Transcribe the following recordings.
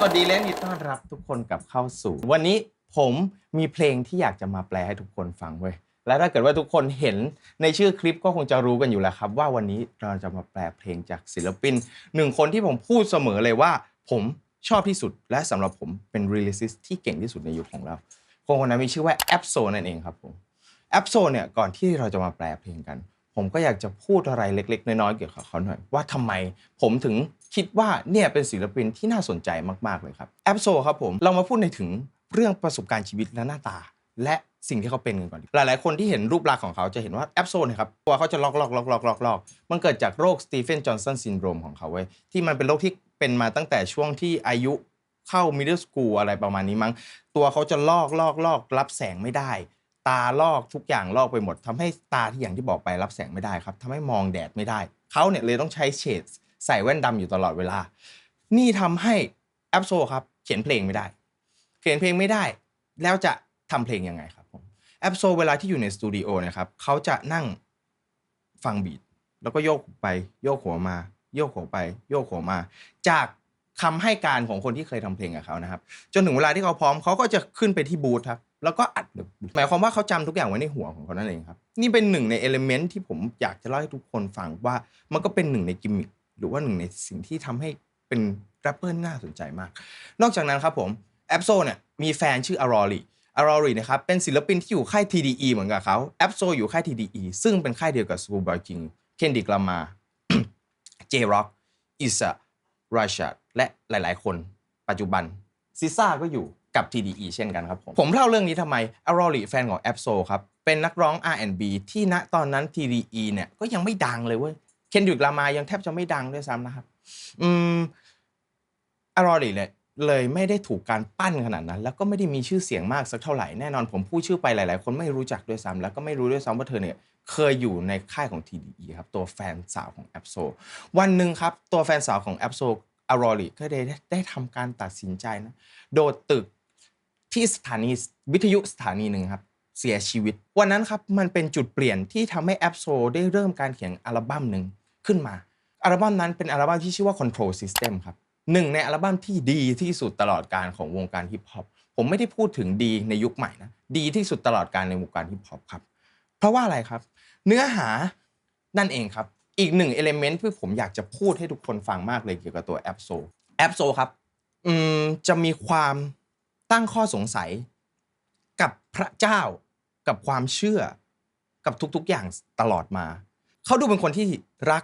สวัสดีและยินดีต้อนรับทุกคนกลับเข้าสู่ วันนี้ผมมีเพลงที่อยากจะมาแปลให้ทุกคนฟังเว้ยและถ้าเกิดว่าทุกคนเห็นในชื่อคลิปก็คงจะรู้กันอยู่แล้วครับ ว่าวันนี้เราจะมาแปลเพลงจากศิลปินหนึ่งคนที่ผมพูดเสมอเลยว่า ผมชอบที่สุด และสำหรับผมเป็น r e l y s i s t ที่เก่งที่สุดในยุคของเราคนคนนั้นมีชื่อว่าแอปโซนั่นเองครับผมแอปโซเนี่ยก่อนที่เราจะมาแปลเพลงกัน ผมก็อยากจะพูดอะไรเล็ก ๆ น้อยๆเกี่ยวกับเขาหน่อย ว่าทำไมผมถึง คิดว่าเนี่ยเป็นศิลปินที่น่าสนใจมากๆเลยครับแอปโซครับผมเรามาพูดในถึงเรื่องประสบการณ์ชีวิตและหน้าตา และสิ่งที่เขาเป็นกันก่อน หลายๆ คนที่เห็นรูปลักษณ์ของเขาจะเห็นว่าแอปโซเนี่ยครับตัวเขาจะล็อกล็อกล็อกล็อกล็อกล็อกมันเกิดจากโรคสตีเฟนจอห์นสันซินโดรมของเขาเว้ยที่มันเป็นโรคที่เป็นมาตั้งแต่ช่วงที่อายุเข้ามิดเดิลสกูลอะไรประมาณนี้มั้ง ตัวเขาจะลอกลอกลอกรับแสงไม่ได้ ตาลอกทุกอย่างลอกไปหมดทำให้ตาที่อย่างที่บอกไปรับแสงไม่ได้ครับทำให้มองแดดไม่ได้ เขาเนี่ยเลยต้องใช้เฉด ใส่แว่นดำอยู่ตลอดเวลา นี่ทำให้แอปโซครับเขียนเพลงไม่ได้ เขียนเพลงไม่ได้ แล้วจะทำเพลงยังไงครับผมแอปโซเวลาที่อยู่ในสตูดิโอเนะครับเขาจะนั่งฟังบีทแล้วก็โยกไปโยกหัวมา โยกหัวไป โยกหัวมา จากคำให้การของคนที่เคยทำเพลงกับเขานะครับ จนถึงเวลาที่เขาพร้อมเขาก็จะขึ้นไปที่บูธครับแล้วก็อัดหมายความว่าเขาจำทุกอย่างไว้ในหัวของเขานั่นเองครับ นี่เป็นหนึ่งในเอลิเมนต์ที่ผมอยากจะเล่าให้ทุกคนฟังว่ามันก็เป็นหนึ่งในกิมมิค หรือว่าหนึ่งในสิ่งที่ทำให้เป็นแรปเปอร์น่าสนใจมาก นอกจากนั้นครับผมแอปโซเนี่ยมีแฟนชื่ออารอรีอารอรีนะครับเป็นศิลปินที่อยู่ค่าย TDE เหมือนกับเขาแอปโซอยู่ค่าย TDE ซึ่งเป็นค่ายเดียวกับ Schoolboy King เคนดิกลามาเจร็อกอิสราชัดและหลาย ๆ คนปัจจุบันซิซ่าก็อยู่กับ TDE เช่นกันครับผมผมเล่าเรื่องนี้ทำไมอารอรีแฟนของแอปโซครับเป็นนักร้อง R&B ที่ณตอนนั้น TDE เนี่ยก็ยังไม่ดังเลยเว้ย เคนดิกลามายังแทบจะไม่ดังด้วยซ้ำนะครับ อืมอารอรีเนี่ยเลยไม่ได้ถูกการปั้นขนาดนั้น แล้วก็ไม่ได้มีชื่อเสียงมากสักเท่าไหร่แน่นอนผมพูดชื่อไปหลาย ๆ คนไม่รู้จักด้วยซ้ำแล้วก็ไม่รู้ด้วยซ้ำว่าเธอเนี่ยเคยอยู่ในค่ายของ TDE ครับตัวแฟนสาวของแอปโซวันหนึ่งครับตัวแฟนสาวของแอปโซอารอรีก็ได้ได้ทำการตัดสินใจนะโดดตึกที่สถานีวิทยุสถานีหนึ่งครับเสียชีวิต วันนั้นครับมันเป็นจุดเปลี่ยนที่ทำให้แอปโซได้เริ่มการเขียนอัลบั้มหนึ่ง ขึ้นมา อัลบั้มนั้นเป็นอัลบั้มที่ชื่อว่า Control System ครับหนึ่งในอัลบั้มที่ดีที่สุดตลอดการของวงการฮิปฮอปผมไม่ได้พูดถึงดีในยุคใหม่นะดีที่สุดตลอดการในวงการฮิปฮอปครับ เพราะว่าอะไรครับ เนื้อหานั่นเองครับ อีกหนึ่งเอลเมนต์ที่ผมอยากจะพูดให้ทุกคนฟังมากเลยเกี่ยวกับตัวแอปโซแอปโซครับจะมีความตั้งข้อสงสัย กับพระเจ้ากับความเชื่อกับทุกๆอย่างตลอดมา เขาดูเป็นคนที่รัก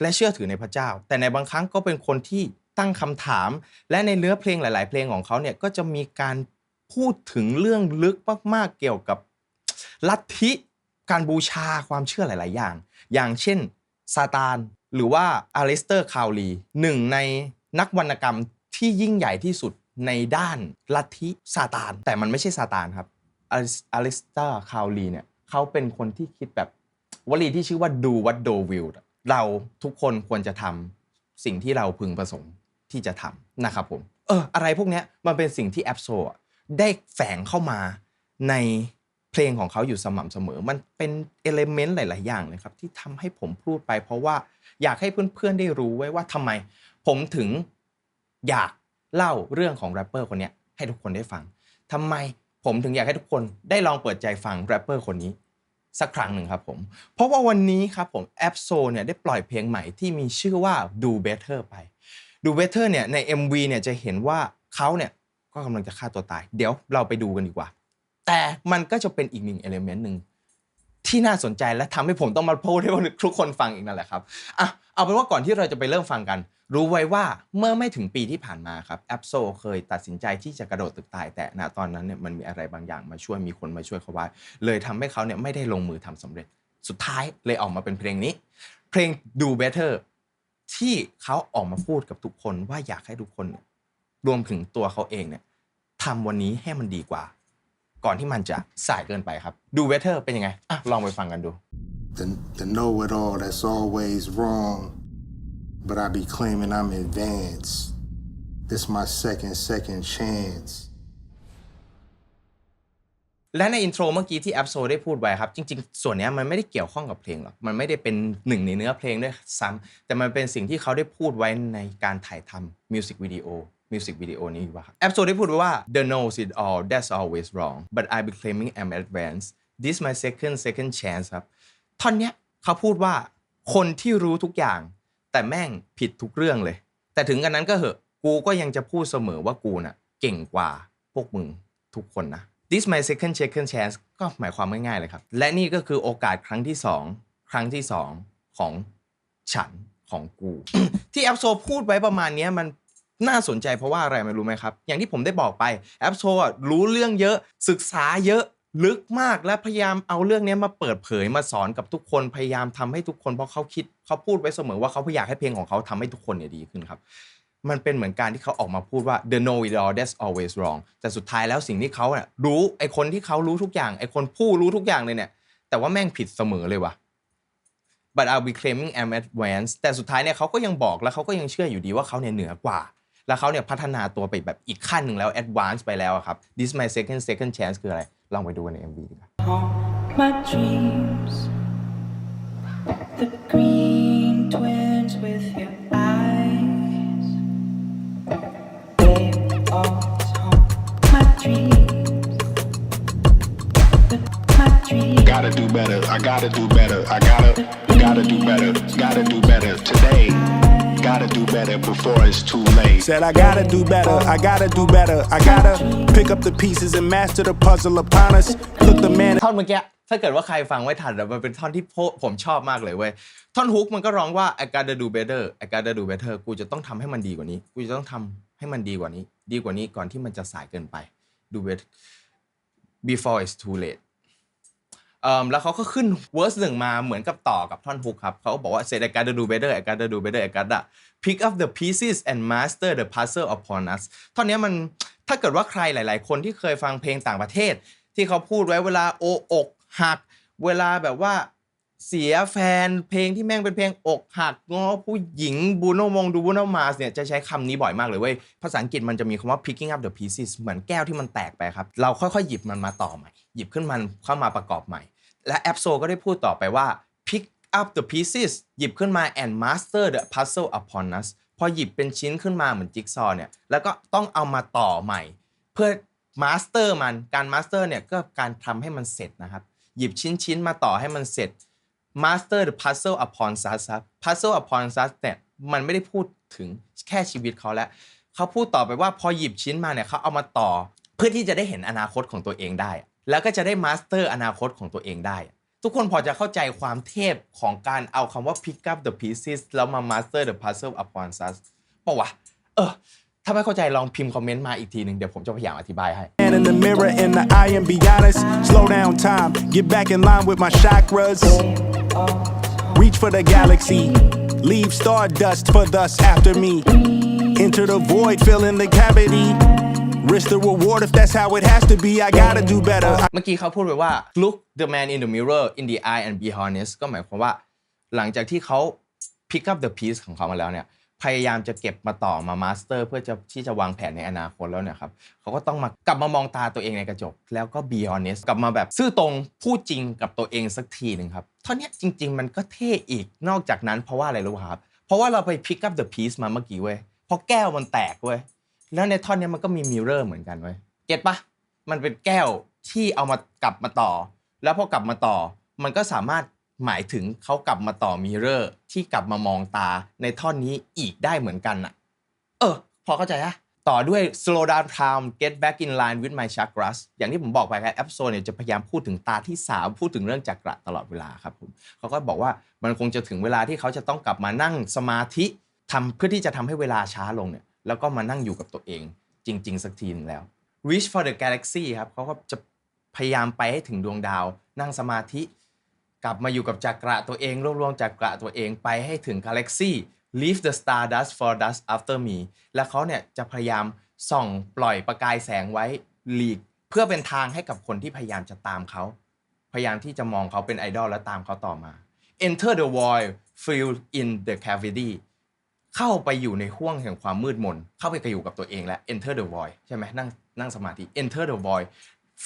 และเชื่อถือในพระเจ้า แต่ในบางครั้งก็เป็นคนที่ตั้งคำถาม และในเนื้อเพลงหลาย ๆ เพลงของเขาเนี่ยก็จะมีการพูดถึงเรื่องลึกมาก ๆ เกี่ยวกับลัทธิการบูชาความเชื่อหลาย ๆ อย่าง อย่างเช่นซาตานหรือว่าอลิสเตอร์คาวลีหนึ่งในนักวรรณกรรมที่ยิ่งใหญ่ที่สุดในด้านลัทธิซาตาน แต่มันไม่ใช่ซาตานครับอลิสเตอร์คาวลีเนี่ยเขาเป็นคนที่คิดแบบวลีที่ชื่อว่า do what do will เราทุกคนควรจะทำสิ่งที่เราพึงประสงค์ที่จะทำนะครับผม เออ อะไรพวกเนี้ยมันเป็นสิ่งที่แอปโซได้แฝงเข้ามาในเพลงของเขาอยู่สม่ำเสมอ มันเป็นเอลเมนต์หลาย ๆ อย่างเลยครับ ที่ทำให้ผมพูดไป เพราะว่าอยากให้เพื่อน ๆ ได้รู้ไว้ว่าทำไม ผมถึงอยากเล่าเรื่องของแรปเปอร์คนนี้ให้ทุกคนได้ฟังทำไมผมถึงอยากให้ทุกคนได้ลองเปิดใจฟังแรปเปอร์คนนี้ สักครั้งหนึ่งครับผม เพราะว่าวันนี้ครับผมแอปโซเนี่ยได้ปล่อยเพลงใหม่ที่มีชื่อว่า Do Better ไป Do Better เนี่ยใน MV เนี่ยจะเห็นว่าเขาเนี่ยก็กำลังจะฆ่าตัวตาย เดี๋ยวเราไปดูกันดีกว่า แต่มันก็จะเป็นอีกหนึ่งเอลิเมนต์หนึ่ง ที่น่าสนใจและทำให้ผมต้องมาพูดให้ทุกคนฟังอีกนั่นแหละครับอะเอาเป็นว่าก่อนที่เราจะไปเริ่มฟังกัน รู้ไว้ว่าเมื่อไม่ถึงปีที่ผ่านมาครับแอปโซเคยตัดสินใจที่จะกระโดดตึกตาย แต่ณตอนนั้นเนี่ยมันมีอะไรบางอย่างมาช่วยมีคนมาช่วยเขาไว้ เลยทำให้เขาเนี่ยไม่ได้ลงมือทำสำเร็จ สุดท้ายเลยออกมาเป็นเพลงนี้ เพลง Do Better ที่เขาออกมาพูดกับทุกคนว่าอยากให้ทุกคน รวมถึงตัวเขาเองเนี่ยทำวันนี้ให้มันดีกว่า ก่อนที่มันจะสายเกินไปครับ Do Better เป็นยังไงอะลองไปฟังกันดู the, the know it all that's always wrong. But I be claiming I'm advanced. This my second, second chance. และในอินโทรเมื่อกี้ที่แอปโซได้พูดไว้ครับ จริง ๆ ส่วนเนี้ยมันไม่ได้เกี่ยวข้องกับเพลงหรอก มันไม่ได้เป็นหนึ่งในเนื้อเพลงด้วยซ้ำแต่มันเป็นสิ่งที่เขาได้พูดไว้ในการถ่ายทำมิวสิกวิดีโอ มิวสิกวิดีโอนี้อยู่ป่ะแอปโซได้พูดไว้ว่า the knows it all that's always wrong but I be claiming I'm advanced this my second second chance ครับท่อนเนี้ยเขาพูดว่าคนที่รู้ทุกอย่าง แต่แม่งผิดทุกเรื่องเลย แต่ถึงกันนั้นก็เหอะกูก็ยังจะพูดเสมอว่ากูน่ะ เก่งกว่าพวกมึงทุกคนนะ this my second second chance ก็หมายความง่ายๆเลยครับ และนี่ก็คือโอกาสครั้งที่สองครั้งที่สองของฉันของกู ที่แอปโซพูดไว้ประมาณเนี้ยมัน น่าสนใจเพราะว่าอะไรไม่รู้ไหมครับ อย่างที่ผมได้บอกไปแอปโซรู้เรื่องเยอะศึกษาเยอะลึกมากและพยายามเอาเรื่องนี้มาเปิดเผยมาสอนกับทุกคนพยายามทำให้ทุกคนเพราะเขาคิดเขาพูดไว้เสมอว่าเขาอยากให้เพลงของเขาทำให้ทุกคนเนี่ยดีขึ้นครับ มันเป็นเหมือนการที่เขาออกมาพูดว่า the know it all that's always wrong แต่สุดท้ายแล้วสิ่งที่เขาเนี่ยรู้ไอคนที่เขารู้ทุกอย่างไอคนผู้รู้ทุกอย่างเลยเนี่ย แต่ว่าแม่งผิดเสมอเลยว่ะ but I'll be claiming I'm advanced แต่สุดท้ายเนี่ยเขาก็ยังบอกแล้วเขาก็ยังเชื่ออยู่ดีว่าเขาเนี่ยเหนือกว่า แล้วเขาเนี่ยพัฒนาตัวไปแบบอีกขั้นหนึ่งแล้ว advance ไปแล้วอะครับ this my second second chance คืออะไร ลองไปดูกันใน MV ดีกว่า my dreams. The green twins with your eyes. They always haunt my dreams. The, my dreams. Gotta do better. I gotta do better. I gotta, gotta do better. Gotta do better today. Gotta do better before it's too late. Said I gotta do better, I gotta do better, I gotta pick up the pieces and master the puzzle upon us. Look the man ท่อนเมื่อกี้ถ้าเกิดว่าใครฟังไว้ทันอะมันเป็นท่อนที่โพผมชอบมากเลยเว้ยท่อนฮุกมันก็ร้องว่า I gotta do better I gotta do better กูจะต้องทำให้มันดีกว่านี้ กูจะต้องทำให้มันดีกว่านี้ ดีกว่านี้ก่อนที่มันจะสายเกินไป do better before it's too late เอิ่ม แล้วเขาก็ขึ้น verse หนึ่งมาเหมือนกับต่อกับท่อนฮุกครับเขาก็บอกว่า said I gotta do better I gotta do better I gotta pick up the pieces and master the puzzle upon us ท่อนนี้มันถ้าเกิดว่าใครหลาย ๆ คนที่เคยฟังเพลงต่างประเทศ ที่เขาพูดไว้เวลาโบอกหัก เวลาแบบว่าเสียแฟนเพลงที่แม่งเป็นเพลงอกหักง้อผู้หญิงบูโนมงดูบูโนมาสเนี่ยจะใช้คำนี้บ่อยมากเลยเว้ยภาษาอังกฤษมันจะมีคำว่า picking up the pieces เหมือนแก้วที่มันแตกไปครับ เราค่อยๆ หยิบมันมาต่อใหม่ หยิบขึ้นมันเข้ามาประกอบใหม่ และแอปโซก็ได้พูดต่อไปว่า pick up the pieces หยิบขึ้นมา and master the puzzle upon us พอหยิบเป็นชิ้นขึ้นมาเหมือนจิ๊กซอว์เนี่ยแล้วก็ต้องเอามาต่อใหม่ เพื่อมาสเตอร์มันการมาสเตอร์เนี่ยก็การทำให้มันเสร็จนะครับ หยิบชิ้นชิ้นมาต่อให้มันเสร็จ master the puzzle upon us ครับ puzzle upon us เนี่ยมันไม่ได้พูดถึงแค่ชีวิตเขาแล้วเขาพูดต่อไปว่าพอหยิบชิ้นมาเนี่ยเขาเอามาต่อ เพื่อที่จะได้เห็นอนาคตของตัวเองได้ แล้วก็จะได้มาสเตอร์อนาคตของตัวเองได้ ทุกคนพอจะเข้าใจความเทพของการเอาคำว่า pick up the pieces แล้วมา master the puzzle upon us ปะวะเออถ้าไม่เข้าใจลองพิมพ์คอมเมนต์มาอีกทีหนึ่งเดี๋ยวผมจะพยายามอธิบายให้ in the mirror in the eye and be honest. Slow down time, get back in line with my chakras. Reach for the galaxy, leave stardust for thus after me. Enter the void, fill in the cavity. Risk the reward if that's how it has to be. I gotta do better. เมื่อกี้เขาพูดไปว่า look the man in the mirror in the eye and be honest ก็หมายความว่า หลังจากที่เขา pick up the piece ของเขามาแล้วเนี่ย พยายามจะเก็บมาต่อมา master เพื่อจะที่จะวางแผนในอนาคตแล้วเนี่ยครับเขาก็ต้องมากลับมามองตาตัวเองในกระจก แล้วก็ be honest กลับมาแบบซื่อตรงพูดจริงกับตัวเองสักทีหนึ่งครับเท่านี้จริง ๆ มันก็เท่อีกนอกจากนั้นเพราะว่าอะไรรู้ป่ะครับ เพราะว่าเราไป pick up the piece มาเมื่อกี้เว้ยพอแก้วมันแตกเว้ย แล้วในท่อนนี้มันก็มีมิเรอร์เหมือนกันเว้ยเก็ตปะมันเป็นแก้วที่เอามากลับมาต่อ แล้วพอกลับมาต่อ มันก็สามารถหมายถึงเขากลับมาต่อมิเรอร์ที่กลับมามองตาในท่อนนี้อีกได้เหมือนกันน่ะเออ พอเข้าใจอะต่อด้วย slow down time get back in line with my chakras อย่างที่ผมบอกไปครับแอปโซเนี่ยจะพยายามพูดถึงตาที่ 3 พูดถึงเรื่องจักระตลอดเวลาครับผมเขาก็บอกว่ามันคงจะถึงเวลาที่เขาจะต้องกลับมานั่งสมาธิทำเพื่อที่จะทำให้เวลาช้าลงเนี่ย แล้วก็มานั่งอยู่กับตัวเองจริง ๆ สักทีนึงแล้ว reach for the galaxy ครับเขาก็จะพยายามไปให้ถึงดวงดาว นั่งสมาธิกลับมาอยู่กับจักระตัวเองรวบรวมจักระตัวเองไปให้ถึงกาแล็กซี่ leave the star dust for dust after me และเขาเนี่ยจะพยายามส่องปล่อยประกายแสงไว้หลีก เพื่อเป็นทางให้กับคนที่พยายามจะตามเขา พยายามที่จะมองเขาเป็นไอดอลและตามเขาต่อมา enter the void fill in the cavity เข้าไปอยู่ในห้วงแห่งความมืดมน เข้าไปอยู่กับตัวเองและ enter the void ใช่ไหมนั่งนั่งสมาธิ enter the void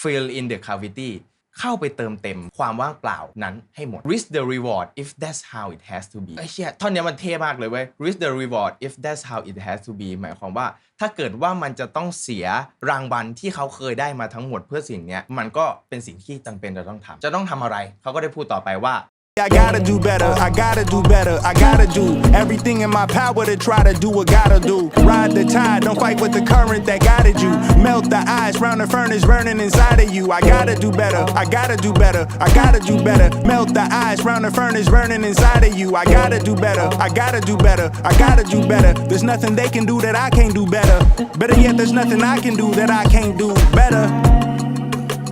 fill in the cavity เข้าไปเติมเต็มความว่างเปล่านั้นให้หมด risk the reward if that's how it has to be ไอ้เชี่ยท่อนนี้มันเท่มากเลยเว้ย risk the reward if that's how it has to be หมายความว่า ถ้าเกิดว่ามันจะต้องเสียรางวัลที่เขาเคยได้มาทั้งหมดเพื่อสิ่งนี้มันก็เป็นสิ่งที่จำเป็นจะต้องทำจะต้องทำอะไร เขาก็ได้พูดต่อไปว่า I gotta do better, I gotta do better, I gotta do everything in my power to try to do what gotta do. Ride the tide, don't fight with the current that guided you. Melt the ice round the furnace burning inside of you. I gotta do better, I gotta do better, I gotta do better. Melt the ice round the furnace burning inside of you. I gotta do better, I gotta do better, I gotta do better. There's nothing they can do that I can't do better. Better yet, there's nothing I can do that I can't do better.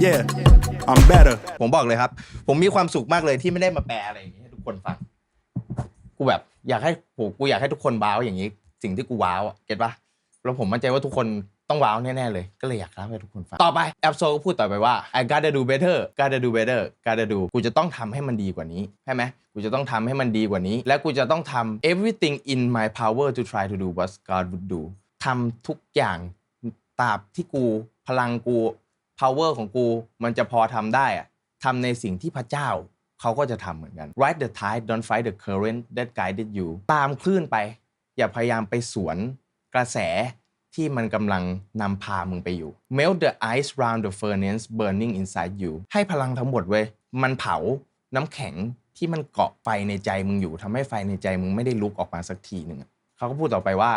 Yeah, I'm better. ผมบอกเลยครับ ผมมีความสุขมากเลยที่ไม่ได้มาแปลอะไรอย่างนี้ให้ทุกคนฟัง กูแบบ อยากให้โหกูอยากให้ทุกคนว้าวอย่างนี้ สิ่งที่กูว้าวอะเก็ตปะแล้วผมมั่นใจว่าทุกคนต้องว้าวแน่ๆเลย ก็เลยอยากเล่าให้ทุกคนฟัง ต่อไปแอปโซก็พูดต่อไปว่า I gotta do better gotta do better gotta do กูจะต้องทำให้มันดีกว่านี้ใช่ไหมกูจะต้องทำให้มันดีกว่านี้ และกูจะต้องทำ everything in my power to try to do what God would do ทำทุกอย่างตราบที่กูพลังกู power ของกูมันจะพอทำได้อะทำในสิ่งที่พระเจ้าเขาก็จะทำเหมือนกัน ride the tide don't fight the current that guided you ตามคลื่นไป อย่าพยายามไปสวนกระแสที่มันกำลังนำพามึงไปอยู่ melt the ice round the furnace burning inside you ให้พลังทั้งหมดเว้ย มันเผาน้ำแข็งที่มันเกาะไฟในใจมึงอยู่ทำให้ไฟในใจมึงไม่ได้ลุกออกมาสักทีหนึ่งเขาก็พูดต่อไปว่า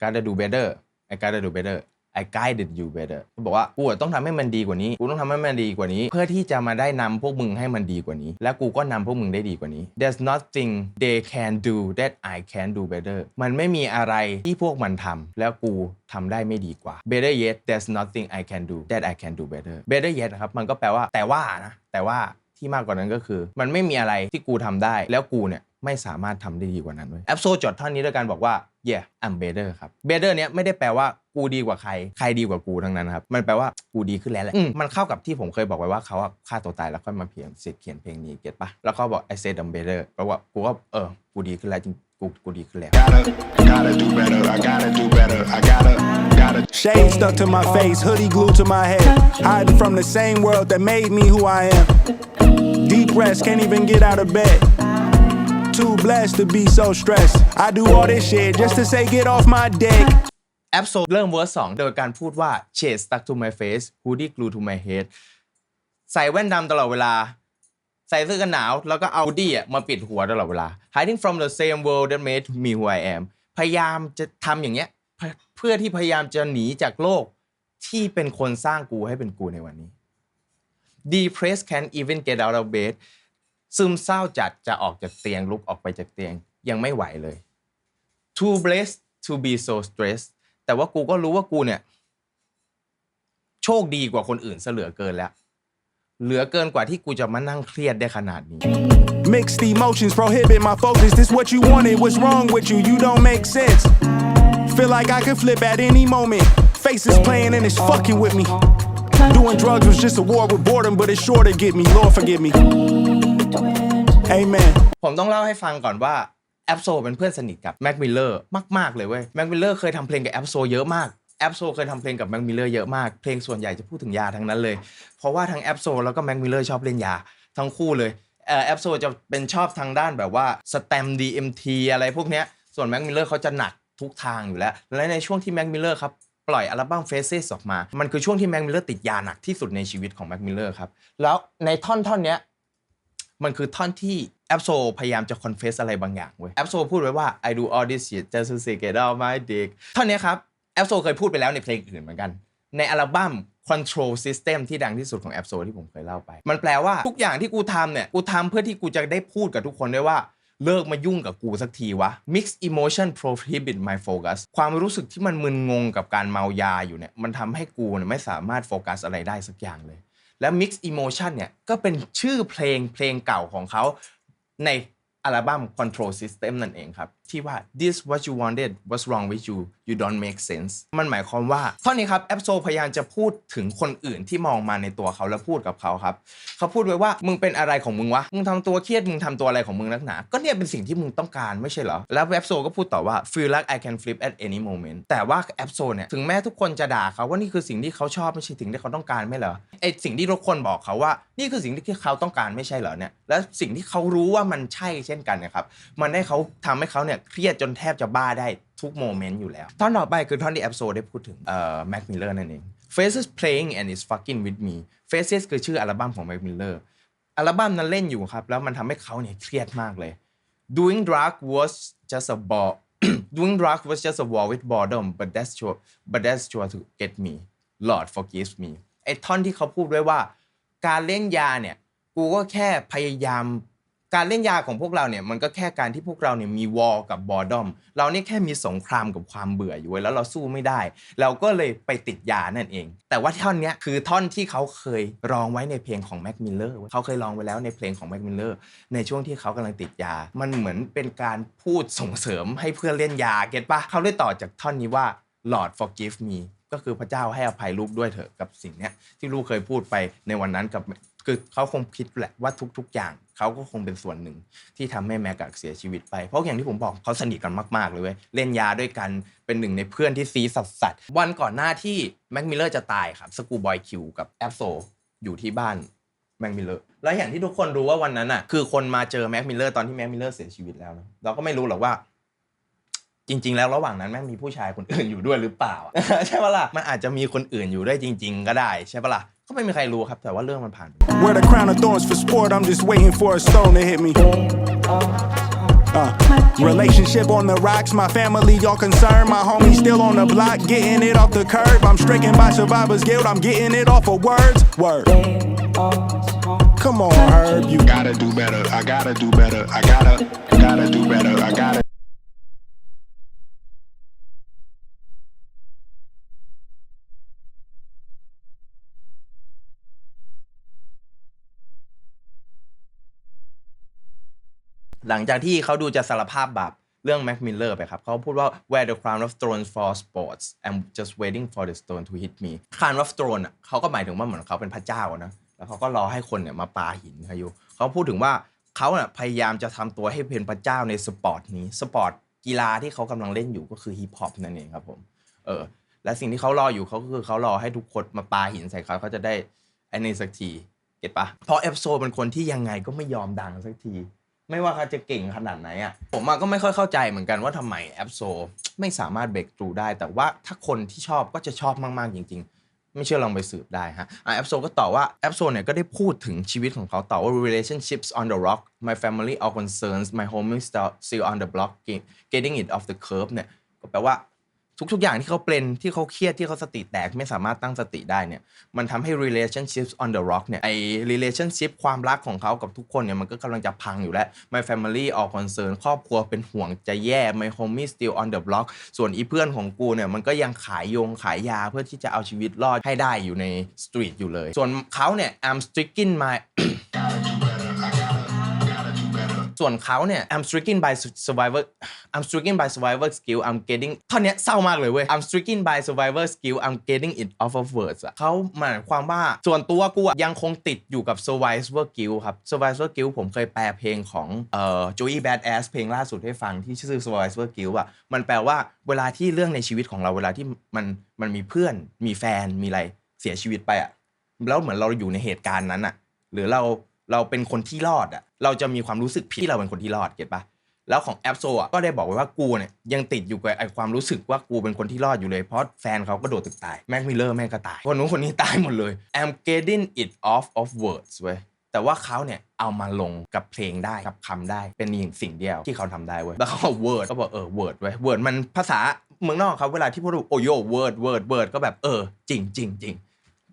gotta do better I gotta do better I guided you better เขาบอกว่ากูต้องทำให้มันดีกว่านี้ กูต้องทำให้มันดีกว่านี้ เพื่อที่จะมาได้นำพวกมึงให้มันดีกว่านี้ และกูก็นำพวกมึงได้ดีกว่านี้ There's nothing they can do that I can do better มันไม่มีอะไรที่พวกมันทำแล้วกูทำได้ไม่ดีกว่า Better yet there's nothing I can do that I can do better Better yet นะครับมันก็แปลว่าแต่ว่านะแต่ว่าที่มากกว่านั้นก็คือ มันไม่มีอะไรที่กูทำได้แล้วกูเนี่ย ไม่สามารถทำได้ดีกว่านั้นเว้ยแอปโซจดท่อนนี้ด้วยการบอกว่า yeah I'm better ครับ better เนี้ยไม่ได้แปลว่ากูดีกว่าใคร ใครดีกว่ากูทั้งนั้นครับ มันแปลว่ากูดีขึ้นแล้วแหละอืมมันเข้ากับที่ผมเคยบอกไว้ว่าเขาอะฆ่าตัวตายแล้วค่อยมาเพียงเขียนเพลงนี้เก็ตปะแล้วเขาบอก I said I'm better แปลว่ากูก็เออกูดีขึ้นแล้วจริงกูกูดีขึ้นแล้ว Gotta, gotta do better. I gotta do better. I gotta, gotta. Shade stuck to my face, hoodie glued to my head. Hiding from the same world that made me who I am. Deep rest, can't even get out of bed. Too blessed to be so stressed. I do all this shit just to say get off my dick. แอปโซเริ่มเวอร์สองโดยการพูดว่า shade stuck to my face hoodie glue to my head ใส่แว่นดำตลอดเวลา ใส่เสื้อกันหนาว แล้วก็เอา hoodie อะมาปิดหัวตลอดเวลา hiding from the same world that made me who I am พยายามจะทำอย่างเงี้ย เพื่อที่พยายามจะหนีจากโลกที่เป็นคนสร้างกูให้เป็นกูในวันนี้ depressed can't even get out of bed ซึมเศร้าจัดจะออกจากเตียงลุกออกไปจากเตียงยังไม่ไหวเลย too blessed to be so stressed แต่ว่ากูก็รู้ว่ากูเนี่ย โชคดีกว่าคนอื่นซะเหลือเกินแล้ว เหลือเกินกว่าที่กูจะมานั่งเครียดได้ขนาดนี้ Mixed emotions prohibit my focus. This what you wanted, what's wrong with you? You don't make sense. Feel like I could flip at any moment. Faces playing and it's fucking with me. Doing drugs was just a war with boredom, but it's sure to get me. Lord forgive me. Amen. ผมต้องเล่าให้ฟังก่อนว่าแอปโซเป็นเพื่อนสนิทกับแม็กมิลเลอร์มาก ๆ เลยเว้ยแม็กมิลเลอร์เคยทำเพลงกับแอปโซเยอะมากแอปโซเคยทำเพลงกับแม็กมิลเลอร์เยอะมาก เพลงส่วนใหญ่จะพูดถึงยาทั้งนั้นเลย เพราะว่าทั้งแอปโซแล้วก็แม็กมิลเลอร์ชอบเล่นยาทั้งคู่เลยเออแอปโซจะเป็นชอบทางด้านแบบว่าสแตม DMT อะไรพวกเนี้ยส่วนแม็กมิลเลอร์เขาจะหนักทุกทางอยู่แล้ว และในช่วงที่แม็กมิลเลอร์ครับปล่อยอัลบั้ม Faces ออกมา มันคือช่วงที่แม็กมิลเลอร์ติดยาหนักที่สุดในชีวิตของแม็กมิลเลอร์ครับ แล้วในท่อนท่อนเนี้ย มันคือท่อนที่แอปโซพยายามจะคอนเฟสอะไรบางอย่างเว้ยแอปโซพูดไว้ว่า I do all this shit just to say get out my dick ท่อนนี้ครับแอปโซเคยพูดไปแล้วในเพลงอื่นเหมือนกัน ในอัลบั้ม Control System ที่ดังที่สุดของแอปโซที่ผมเคยเล่าไป มันแปลว่าทุกอย่างที่กูทำเนี่ย กูทำเพื่อที่กูจะได้พูดกับทุกคนได้ว่าเลิกมายุ่งกับกูสักทีวะ Mixed emotion prohibit my focus ความรู้สึกที่มันมึนงงกับการเมายาอยู่เนี่ย มันทำให้กูเนี่ยไม่สามารถโฟกัสอะไรได้สักอย่างเลย และ Mix Emotion เนี่ยก็เป็นชื่อเพลงเพลงเก่าของเขาในอัลบั้ม Control System นั่นเองครับที่ว่า this what you wanted was wrong with you you don't make sense มันหมายความว่าท่อนนี้ครับแอปโซพยายามจะพูดถึงคนอื่นที่มองมาในตัวเขาแล้วพูดกับเขาครับ เขาพูดไว้ว่ามึงเป็นอะไรของมึงวะ มึงทำตัวเครียด มึงทำตัวอะไรของมึงนักหนา ก็เนี่ยเป็นสิ่งที่มึงต้องการไม่ใช่เหรอ แล้วแอปโซก็พูดต่อว่า feel like I can flip at any moment แต่ว่าแอปโซเนี่ยถึงแม้ทุกคนจะด่าเขาว่านี่คือสิ่งที่เขาชอบไม่ใช่สิ่งที่เขาต้องการไม่เหรอไอสิ่งที่ทุกคนบอกเขาว่า นี่คือสิ่งที่เขาต้องการไม่ใช่เหรอเนี่ยและสิ่งที่เขารู้ว่ามันใช่เช่นกันนะครับมันได้เขาทำให้เขาเนี่ยเครียดจนแทบจะบ้าได้ทุกโมเมนต์อยู่แล้วท่อนต่อไปคือท่อนที่แอปโซได้พูดถึงเอ่อแม็กมิลเลอร์นั่นเอง Faces playing and is fucking with me Faces คือชื่ออัลบั้มของแม็กมิลเลอร์อัลบั้มนั้นเล่นอยู่ครับ แล้วมันทำให้เขาเนี่ยเครียดมากเลย Doing drug was just a ball Doing drug was just a war with boredom but that's sure but that's sure to get me Lord forgive me ไอ้ท่อนที่เขาพูดไว้ว่า การเล่นยาเนี่ยกูก็แค่พยายาม การเล่นยาของพวกเราเนี่ยมันก็แค่การที่พวกเราเนี่ยมีวอลกับบอดอม เราเนี่ยแค่มีสงครามกับความเบื่ออยู่เว้แล้วเราสู้ไม่ได้ เราก็เลยไปติดยานั่นเอง แต่ว่าท่อนนี้คือท่อนที่เขาเคยร้องไว้ในเพลงของแม็กมิลเลอร์เขาเคยร้องไว้แล้วในเพลงของแม็กมิลเลอร์ในช่วงที่เขากำลังติดยา มันเหมือนเป็นการพูดส่งเสริมให้เพื่อนเล่นยาเก็ตปะเขาได้ต่อจากท่อนนี้ว่า Lord forgive me ก็คือพระเจ้าให้อภัยลูกด้วยเถอะกับสิ่งนี้ที่ลูกเคยพูดไปในวันนั้นกับ คือเขาคงคิดแหละว่าทุก ๆ อย่างเขาก็คงเป็นส่วนหนึ่งที่ทำให้แม็กอะเสียชีวิตไปเพราะอย่างที่ผมบอกเขาสนิทกันมากๆเลยเว้ยเล่นยาด้วยกันเป็นหนึ่งในเพื่อนที่ซีสัสสัสๆวันก่อนหน้าที่แม็กมิลเลอร์จะตายครับสกูบอยคิวกับแอปโซอยู่ที่บ้านแม็กมิลเลอร์แล้วอย่างที่ทุกคนรู้ว่าวันนั้นอะ คือคนมาเจอแม็กมิลเลอร์ตอนที่แม็กมิลเลอร์เสียชีวิตแล้วนะเราก็ไม่รู้หรอกว่าจริง ๆ แล้วระหว่างนั้นแม่งมีผู้ชายคนอื่นอยู่ด้วยหรือเปล่า ใช่ปะล่ะมันอาจจะมีคนอื่นอยู่ด้วยจริง ๆ ก็ได้ ใช่ปะล่ะ ก็ไม่มีใครรู้ครับแต่ว่าเรื่องมันผ่านไป Wear the crown of thorns for sport, I'm just waiting for a stone to hit me. Uh, relationship on the rocks, my family all concerned. My homie still on the block, getting it off the curb. I'm stricken by survivor's guilt, I'm getting it off of words. Word. Come on, Herb, you Gotta do better. I gotta do better. I gotta, gotta do better. I gotta. หลังจากที่เขาดูจะสารภาพบาปเรื่องแม็กมิลเลอร์ไปครับเขาพูดว่า where the crown of thorns for sports I'm just waiting for the stone to hit me crown of thorn อะเขาก็หมายถึงว่าเหมือนเขาเป็นพระเจ้านะแล้วเขาก็รอให้คนเนี่ยมาปาหินเขาอยู่เขาพูดถึงว่าเขาเน่ยพยายามจะทำตัวให้เป็นพระเจ้าในสปอร์ตนี้สปอร์ตกีฬาที่เขากำลังเล่นอยู่ก็คือฮิปฮอปนั่นเองครับผมเออและสิ่งที่เขารออยู่เขาก็คือเขารอให้ทุกคนมาปาหินใส่เขาเขาจะได้ไอ้นี่สักทีเก็ตปะเพราะเอฟโซเป็นคนที่ยังไงก็ไม่ยอมดังสักที ไม่ว่าเขาจะเก่งขนาดไหนอะผมอะก็ไม่ค่อยเข้าใจเหมือนกันว่าทำไมแอปโซไม่สามารถเบรกทรูได้ แต่ว่าถ้าคนที่ชอบก็จะชอบมาก ๆ จริง ๆ ไม่เชื่อลองไปสืบได้ฮะแอปโซก็ตอบว่าแอปโซเนี่ยก็ได้พูดถึงชีวิตของเขาต่อว่า relationships on the rock my family all concerns my home is still still on the block getting it off the curve เนี่ยก็แปลว่า ทุกๆ อย่างที่เขาเป็นที่เขาเครียดที่เขาสติแตกไม่สามารถตั้งสติได้เนี่ยมันทำให้ relationships on the rock เนี่ยไอ relationship ความรักของเขากับทุกคนเนี่ยมันก็กำลังจะพังอยู่แล้ว my family all concern ครอบครัวเป็นห่วงจะแย่ my homie still on the block ส่วนอีเพื่อนของกูเนี่ยมันก็ยังขายยงขายยาเพื่อที่จะเอาชีวิตรอดให้ได้อยู่ในสตรีทอยู่เลย ส่วนเขาเนี่ย I'm stricken my ส่วนเขาเนี่ย I'm stricken by survivor I'm stricken by survivor skill I'm getting ท่อนเนี้ยเศร้ามากเลยเว้ย I'm stricken by survivor skill I'm getting it off of words อะเขาหมายความว่าส่วนตัวกูอะยังคงติดอยู่กับ survivor skill ครับ survivor skill ผมเคยแปลเพลงของเอ่อ Joey Badass เพลงล่าสุดให้ฟังที่ชื่อ survivor skill อะมันแปลว่าเวลาที่เรื่องในชีวิตของเราเวลาที่มันมันมีเพื่อนมีแฟนมีอะไรเสียชีวิตไปอะแล้วเหมือนเราอยู่ในเหตุการณ์นั้นอะหรือเรา เราเป็นคนที่รอดอะเราจะมีความรู้สึกผิดที่เราเป็นคนที่รอดเก็ตปะแล้วของแอปโซอะก็ได้บอกไว้ว่ากูเนี่ยยังติดอยู่กับไอความรู้สึกว่ากูเป็นคนที่รอดอยู่เลยเพราะแฟนเขาก็โดดตึกตายแม็กมิลเลอร์แม่งก็ตาย คนนู้นคนนี้ตายหมดเลย I'm getting it off of words เว้ยแต่ว่าเขาเนี่ยเอามาลงกับเพลงได้กับคำได้เป็นสิ่งเดียวที่เขาทำได้เว้ยแล้วเขาบอก word ก็บอกเออ word เว้ย word มันภาษาเมืองนอกครับเวลาที่พูดโอโย word word word ก็แบบเออจริงจริงจริง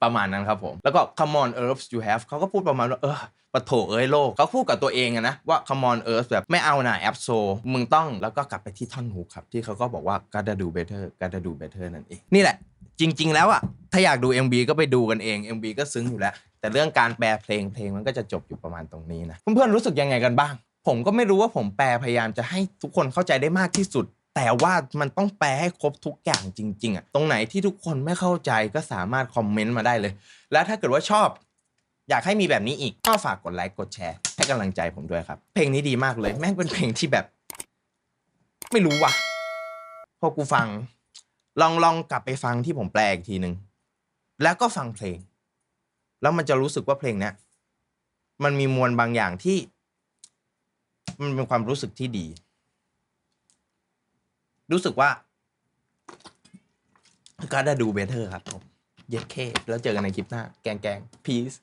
ประมาณนั้นครับผม แล้วก็ come on earth you have เขาก็พูดประมาณว่าเออ ปะโถเอ้ยโลกเขาพูดกับตัวเองอะนะว่า come on earth แบบไม่เอาหนะแอปโซมึงต้องแล้วก็กลับไปที่ท่อนฮุกครับ ที่เขาก็บอกว่า gotta do better gotta do better นั่นเอง นี่แหละ จริง ๆ แล้วอะถ้าอยากดู MB ก็ไปดูกันเอง MB ก็ซึ้งอยู่แล้ว แต่เรื่องการแปลเพลงเพลงมันก็จะจบอยู่ประมาณตรงนี้นะเพื่อนๆรู้สึกยังไงกันบ้าง ผมก็ไม่รู้ว่าผมแปลพยายามจะให้ทุกคนเข้าใจได้มากที่สุดแต่ว่ามันต้องแปลให้ครบทุกอย่างจริง ๆอะตรงไหนที่ทุกคนไม่เข้าใจก็สามารถคอมเมนต์มาได้เลย แล้วถ้าเกิดว่าชอบ อยากให้มีแบบนี้อีกก็ฝากกดไลค์กดแชร์ ให้กำลังใจผมด้วยครับ เพลงนี้ดีมากเลย แม่งเป็นเพลงที่แบบ ไม่รู้ว่ะพอกูฟัง ลองลองกลับไปฟังที่ผมแปลอีกทีหนึ่งแล้วก็ฟังเพลง แล้วมันจะรู้สึกว่าเพลงเนี้ยมันมีมวลบางอย่างที่ มันเป็นความรู้สึกที่ดี รู้สึกว่าก็ได้ดูเบเทอร์ครับผม เย็ดเคแล้วเจอกันในคลิปหน้า แกงแกง peace